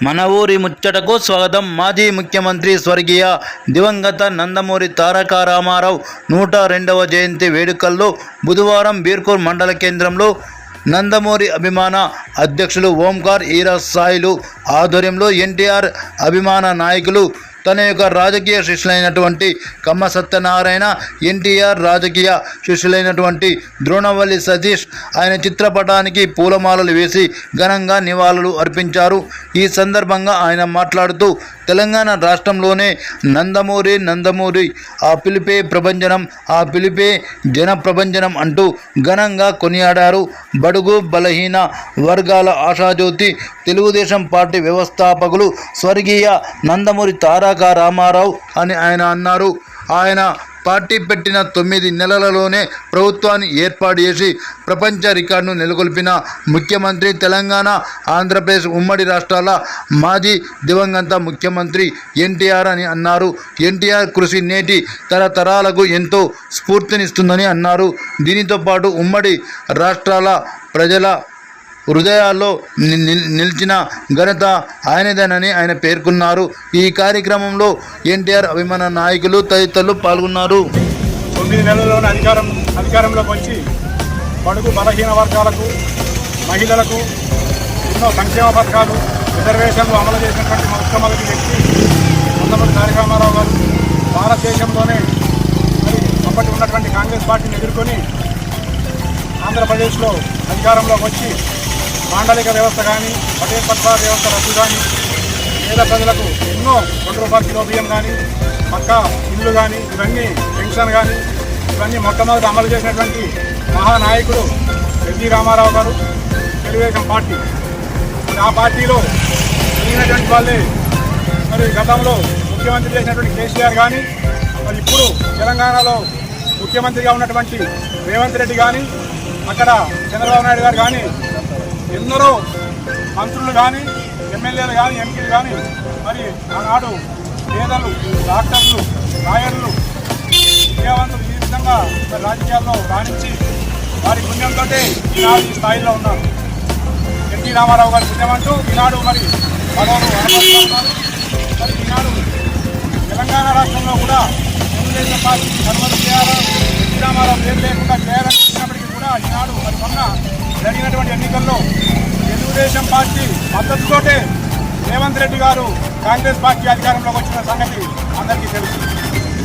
మన ఊరి ముచ్చటకు స్వాగతం. మాజీ ముఖ్యమంత్రి స్వర్గీయ దివంగత నందమూరి తారక రామారావు నూట రెండవ జయంతి వేడుకల్లో బుధవారం బీర్కూర్ మండల కేంద్రంలో నందమూరి అభిమాన అధ్యక్షులు ఓంకార్ ఈరా సాయిలు ఆధ్వర్యంలో ఎన్టీఆర్ అభిమాన నాయకులు తన యొక్క రాజకీయ శిష్యులైనటువంటి కమ్మ సత్యనారాయణ ఎన్టీఆర్ రాజకీయ శిష్యులైనటువంటి ద్రోణవల్లి సతీష్ ఆయన చిత్రపటానికి పూలమాలలు వేసి ఘనంగా నివాళులు అర్పించారు. ఈ సందర్భంగా ఆయన మాట్లాడుతూ తెలంగాణ రాష్ట్రంలోనే నందమూరి నందమూరి ఆ పిలిపే ప్రభంజనం ఆ పిలిపే జన ప్రభంజనం అంటూ ఘనంగా కొనియాడారు. బడుగు బలహీన వర్గాల ఆశాజ్యోతి తెలుగుదేశం పార్టీ వ్యవస్థాపకులు స్వర్గీయ నందమూరి తారక రామారావు అని ఆయన అన్నారు. ఆయన పార్టీ పెట్టిన తొమ్మిది నెలలలోనే ప్రభుత్వాన్ని ఏర్పాటు చేసి ప్రపంచ రికార్డును నెలకొల్పిన ముఖ్యమంత్రి తెలంగాణ ఆంధ్రప్రదేశ్ ఉమ్మడి రాష్ట్రాల మాజీ దివంగత ముఖ్యమంత్రి ఎన్టీఆర్ అని అన్నారు. ఎన్టీఆర్ కృషి నేటి తరతరాలకు ఎంతో స్ఫూర్తినిస్తుందని అన్నారు. దీనితో పాటు ఉమ్మడి రాష్ట్రాల ప్రజల హృదయాల్లో నిలిచిన ఘనత ఆయనదేనని ఆయన పేర్కొన్నారు. ఈ కార్యక్రమంలో ఎన్టీఆర్ అభిమాన నాయకులు తదితరులు పాల్గొన్నారు. తొమ్మిది నెలల్లోనే అధికారం అధికారంలోకి వచ్చి బడుగు బలహీన వర్గాలకు మహిళలకు ఎన్నో సంక్షేమ పథకాలు రిజర్వేషన్లు అమలు చేసినటువంటి మొట్టమొదటి వ్యక్తి నందమూరి తారక గారు. భారతదేశంలోనే మరి అప్పటి ఉన్నటువంటి కాంగ్రెస్ పార్టీని ఎదుర్కొని ఆంధ్రప్రదేశ్లో అధికారంలోకి వచ్చి మాండలిక వ్యవస్థ కానీ పటేల్ పట్వా వ్యవస్థ రద్దు కానీ పేద ప్రజలకు ఎన్నో రెండు రూపాయల కిలో బియ్యం కానీ పక్కా ఇల్లు కానీ ఇవన్నీ పెన్షన్ కానీ ఇవన్నీ మొట్టమొదటి అమలు చేసినటువంటి మహానాయకుడు ఎన్టీ రామారావు గారు తెలుగుదేశం పార్టీ. మరి ఆ పార్టీలో జరిగినటువంటి వాళ్ళే మరి గతంలో ముఖ్యమంత్రి చేసినటువంటి కేసీఆర్ కానీ మరి ఇప్పుడు తెలంగాణలో ముఖ్యమంత్రిగా ఉన్నటువంటి రేవంత్ రెడ్డి కానీ అక్కడ చంద్రబాబు నాయుడు గారు కానీ ఎందరో మంత్రులు కానీ ఎమ్మెల్యేలు కానీ ఎంపీలు కానీ మరి ఆనాడు పేదలు డాక్టర్లు లాయర్లు విద్యావంతులు ఈ విధంగా రాజకీయాల్లో రాణించి వారి పుణ్యంతో ఈనాడు ఈ స్థాయిలో ఉన్నారు. ఎన్టీ రామారావు గారి పుణ్యమంటూ ఈనాడు మరి పదవులు అనుభవిస్తున్నారు మరి ఈనాడు తెలంగాణ రాష్ట్రంలో కూడా తెలుగుదేశం పార్టీ కనుమతి చేయాలని ఎన్టీ రామారావు పేరు లేకుండా చేయాలని చెప్పినప్పటికీ కూడా ఈనాడు మరి మొన్న జరిగినటువంటి ఎన్నికల్లో తెలుగుదేశం పార్టీ మద్దతుతోటే రేవంత్ రెడ్డి గారు కాంగ్రెస్ పార్టీ అధికారంలోకి వచ్చిన సంగతి అందరికీ తెలుసు.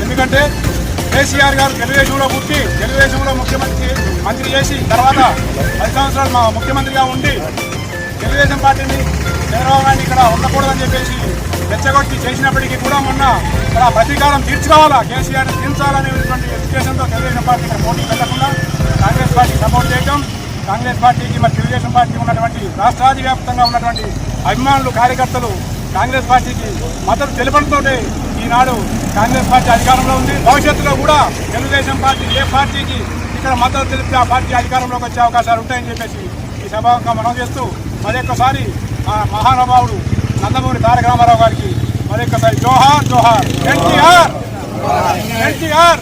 ఎందుకంటే కేసీఆర్ గారు తెలుగుదేశంలో పుట్టి తెలుగుదేశంలో ముఖ్యమంత్రి మంత్రి చేసి తర్వాత పది సంవత్సరాలు మా ముఖ్యమంత్రిగా ఉండి తెలుగుదేశం పార్టీని చంద్రబాబు నాయుడు ఇక్కడ ఉండకూడదని చెప్పేసి రెచ్చగొట్టి చేసినప్పటికీ కూడా మొన్న ఇక్కడ ప్రతీకారం తీర్చుకోవాలా? కేసీఆర్ తీర్చాలనేటువంటి ఉద్దేశంతో తెలుగుదేశం పార్టీ ఇక్కడ పోటీ పెట్టకుండా కాంగ్రెస్ పార్టీ సపోర్ట్ చేయడం కాంగ్రెస్ పార్టీకి మరి తెలుగుదేశం పార్టీ ఉన్నటువంటి రాష్ట్రాది వ్యాప్తంగా ఉన్నటువంటి అభిమానులు కార్యకర్తలు కాంగ్రెస్ పార్టీకి మద్దతు తెలపడంతో ఈనాడు కాంగ్రెస్ పార్టీ అధికారంలో ఉంది. భవిష్యత్తులో కూడా తెలుగుదేశం పార్టీ ఏ పార్టీకి ఇక్కడ మద్దతు తెలిపితే ఆ పార్టీ అధికారంలోకి వచ్చే అవకాశాలు ఉంటాయని చెప్పేసి ఈ సభాగా మనం చేస్తూ మరొక్కసారి మహానుభావుడు నందమూరి తారక రామారావు గారికి మరొక్కసారి జోహార్ జోహార్. ఎన్టీఆర్! ఎన్టీఆర్!